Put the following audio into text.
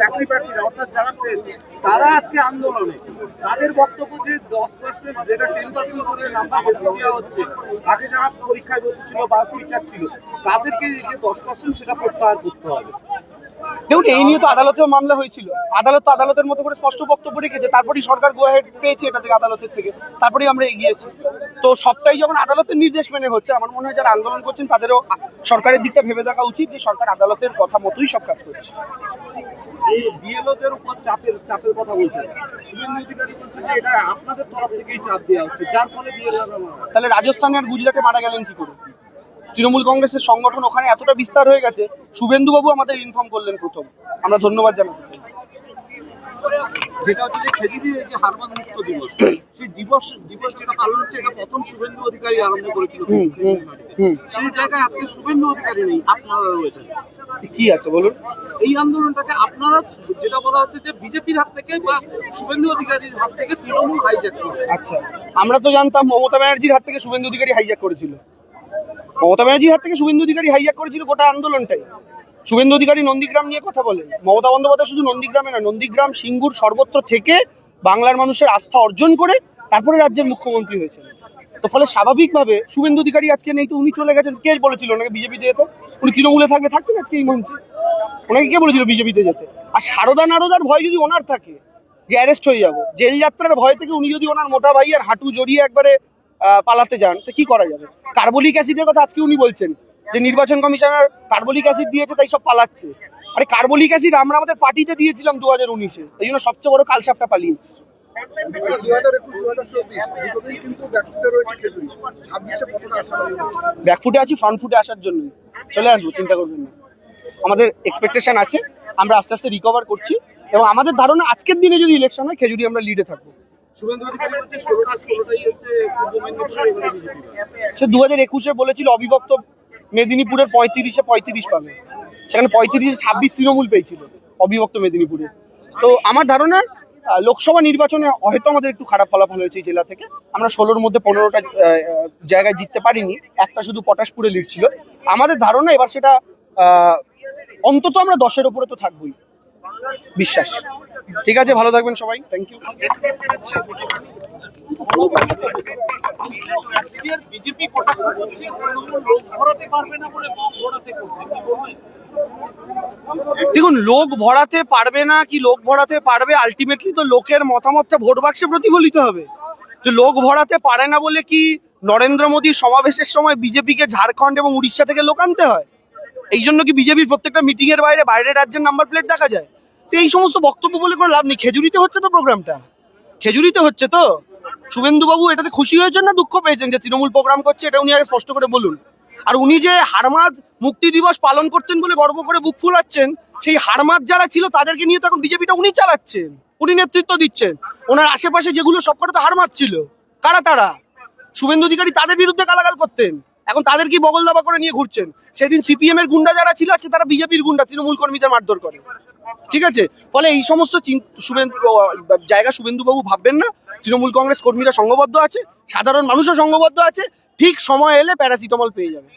চাকরি প্রার্থীরা অর্থাৎ যারা পেয়েছে, তারা আজকে আন্দোলনে। তাদের বক্তব্য যে দশ পার্সেন্ট যেটা টেন পার্সেন্ট করে নাম্বার বেশি দেওয়া হচ্ছে আগে যারা পরীক্ষায় বসেছিল বা টিচার ছিল, তাদেরকে যে দশ পার্সেন্ট সেটা প্রত্যাহার করতে হবে। দেখুন এই নিয়ে তো আদালতেও মামলা হয়েছিল। আদালত তো আদালতের মতো করে স্পষ্ট বক্তব্য রেখেছে। তারপরেই সরকার গোহেড পেয়েছে এটা থেকে আদালতের থেকে। তারপরেই আমরা এগিয়েছি তো সবটাই যখন আদালতের নির্দেশ মেনে হচ্ছে আমার মনে হয় যারা আন্দোলন করছেন তাদেরও সরকারের দিকটা ভেবে দেখা উচিত যে সরকার আদালতের কথা মতোই সব কাজ করছে। বিএলওদের উপর চাপের চাপের কথা বলছেন শুভেন্দু অধিকারী বলছে যে এটা আপনাদের তরফ থেকেই চাপ দেওয়া হচ্ছে যার ফলে বিএলওরা তাহলে রাজস্থানে আর গুজরাটে মারা গেলেন কি করে? তৃণমূল কংগ্রেসের সংগঠন ওখানে এতটা বিস্তার হয়ে গেছে শুভেন্দুবাবু আমাদের ইনফর্ম করলেন প্রথম। আমরা ধন্যবাদ জানাতে চাই। যেটা হচ্ছে যে খেজুরির যে হারবাদ মুক্ত দিবস সেই দিবস দিবস যেটা পালন হচ্ছে এটা প্রথম শুভেন্দু অধিকারী আরম্ভ করেছিল হুম, হুম, হুম। সেই জায়গায় আজকে শুভেন্দু অধিকারী নেই আপনারা রয়েছেন। কি আছে বলুন? এই আন্দোলনটাকে আপনারা যেটা বলা হচ্ছে যে বিজেপির হাত থেকে বা শুভেন্দু অধিকারীর হাত থেকে তৃণমূল হাইজ্যাক আচ্ছা আমরা তো জানতাম মমতা ব্যানার্জির হাত থেকে শুভেন্দু অধিকারী হাইজ্যাক করেছিল। মমতা ব্যানার্জির হাত থেকে শুভেন্দু অধিকারী হাইজ্যাক করেছিল গোটা আন্দোলনটাই। শুভেন্দু অধিকারী নন্দীগ্রাম নিয়ে কথা বলেন। মমতা বন্দ্যোপাধ্যায় শুধু নন্দীগ্রামে না, নন্দীগ্রাম, সিঙ্গুর সর্বত্র থেকে বাংলার মানুষের আস্থা অর্জন করে তারপরে রাজ্যের মুখ্যমন্ত্রী হয়েছেন। তো ফলে স্বাভাবিকভাবে শুভেন্দু অধিকারী আজকে নেই তো উনি চলে গেছেন। কে বলেছিল ওনাকে বিজেপিতে যেতে? উনি তৃণমূলে থাকলে থাকতেন আজকে এই মঞ্চে। ওনাকে কে বলেছিল বিজেপিতে যেতে? আর সারদা নারদার ভয় যদি ওনার থাকে, যে অ্যারেস্ট হয়ে যাব, জেল যাত্রার ভয় থেকে উনি যদি ওনার মোটা ভাই আর হাঁটু জড়িয়ে একবারে পালাতে যান, তো কি করা যাবে? কার্বলিক অ্যাসিডের কথা আজকে উনি বলছেন, যে নির্বাচন কমিশনার কার্বলিক অ্যাসিড দিয়েছে, তাই সব পালাচ্ছে। আরে কার্বলিক অ্যাসিড আমরা আমাদের পার্টিতে দিয়েছিলাম দু হাজার উনিশে, এই জন্য সবচেয়ে বড় কালসাপটা আশা ব্যাকফুটে আছি ফ্রন্ট ফুটে আসার জন্য চলে আসব, চিন্তা করবেন না। আমাদের এক্সপেকটেশন আছে, আমরা আস্তে আস্তে রিকভার করছি, এবং আমাদের ধারণা আজকের দিনে যদি ইলেকশন হয়, খেজুরি আমরা লিডে থাকব। সে দু হাজার একুশে বলেছিল অবিভক্ত মেদিনীপুরের পঁয়ত্রিশে পঁয়ত্রিশ পাবে। সেখানে পঁয়ত্রিশে ছাব্বিশ তৃণমূল পেয়েছিল অবিভক্ত মেদিনীপুরে। তো আমার ধারণা লোকসভা নির্বাচনে হয়তো আমাদের একটু খারাপ ফলাফল হয়েছে জেলা থেকে। আমরা ষোলোর মধ্যে পনেরোটা জায়গায় জিততে পারিনি। একটা শুধু পটাশপুরে লিড ছিল। আমাদের ধারণা এবার সেটা অন্তত আমরা দশের উপরে তো থাকবোই। বিশ্বাস। ঠিক আছে, ভালো থাকবেন সবাই। থ্যাংক ইউ দেখুন, লোক ভরাতে পারবে না কি লোক ভরাতে পারবে? আলটিমেটলি তো লোকের মতামতটা ভোট বাক্সে প্রতিফলিত হবে। যে লোক ভরাতে পারে না বলে কি নরেন্দ্র মোদীর সমাবেশের সময় বিজেপিকে ঝাড়খণ্ড এবং উড়িষ্যা থেকে লোক আনতে হয়? এই জন্য কি বিজেপির প্রত্যেকটা মিটিং এর বাইরে বাইরের রাজ্যের নাম্বার প্লেট দেখা যায়? তো এই সমস্ত বক্তব্য বলে করে লাভ নেই। খেজুরিতে হচ্ছে তো প্রোগ্রামটা? খেজুরিতে হচ্ছে তো? শুভেন্দু বাবু এটাতে খুশি হয়েছেন না দুঃখ পেয়েছেন যে তৃণমূল প্রোগ্রাম করছে? এটা উনি আগে স্পষ্ট করে বলুন। আর উনি যে হারমাদ মুক্তি দিবস পালন করতেন বলে গর্ব করে বুক ফুলাচ্ছেন, সেই হারমাদ যারা ছিল তাদেরকে নিয়ে তো এখন বিজেপিটা উনি চালাচ্ছেন, উনি নেতৃত্ব দিচ্ছেন। ওনার আশেপাশে যেগুলো সবকটা তো হারমাদ ছিল। কারা তারা? শুভেন্দু অধিকারী তাদের বিরুদ্ধে গালাগাল করতেন। এখন তাদের কি বগল দাবা করে নিয়ে ঘুরছেন? সেদিন সিপিএম এর গুন্ডা যারা ছিল, আজকে তারা বিজেপির গুন্ডা, তৃণমূল কর্মীদের মারধর করে। ঠিক আছে? ফলে এই সমস্ত জায়গা শুভেন্দুবাবু ভাববেন না। তৃণমূল কংগ্রেস কর্মীরা সংঘবদ্ধ আছে, সাধারণ মানুষও সংঘবদ্ধ আছে, ঠিক সময় এলে প্যারাসিটামল পেয়ে যাবে।